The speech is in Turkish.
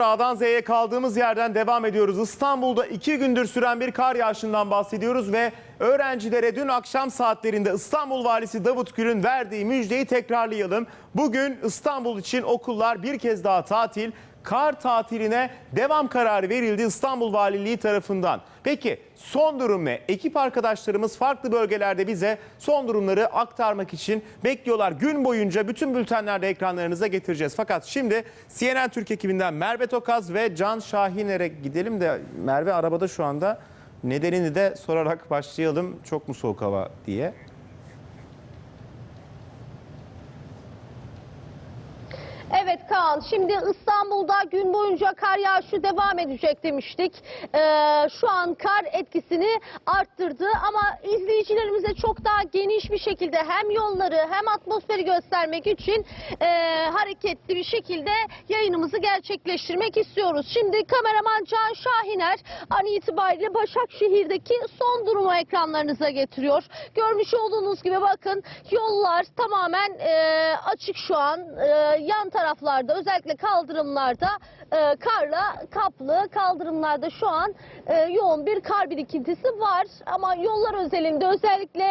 A'dan Z'ye kaldığımız yerden devam ediyoruz. İstanbul'da iki gündür süren bir kar yağışından bahsediyoruz ve öğrencilere dün akşam saatlerinde İstanbul Valisi Davut Gül'ün verdiği müjdeyi tekrarlayalım. Bugün İstanbul için okullar bir kez daha tatil. Kar tatiline devam kararı verildi İstanbul Valiliği tarafından. Peki son durum ne? Ekip arkadaşlarımız farklı bölgelerde bize son durumları aktarmak için bekliyorlar. Gün boyunca bütün bültenlerde ekranlarınıza getireceğiz. Fakat şimdi CNN Türk ekibinden Merve Tokaz ve Can Şahiner'e gidelim de Merve arabada şu anda. Nedenini de sorarak başlayalım. Çok mu soğuk hava diye. Evet Kaan, şimdi İstanbul'da gün boyunca kar yağışı devam edecek demiştik. Ee, şu an kar etkisini arttırdı ama izleyicilerimize çok daha geniş bir şekilde hem yolları hem atmosferi göstermek için e, hareketli bir şekilde yayınımızı gerçekleştirmek istiyoruz. Şimdi kameraman Can Şahiner an itibariyle Başakşehir'deki son durumu ekranlarınıza getiriyor. Görmüş olduğunuz gibi bakın yollar tamamen e, açık şu an. E, yan taraflarda özellikle kaldırımlarda e, karla kaplı. Kaldırımlarda şu an e, yoğun bir kar birikintisi var ama yollar özelinde özellikle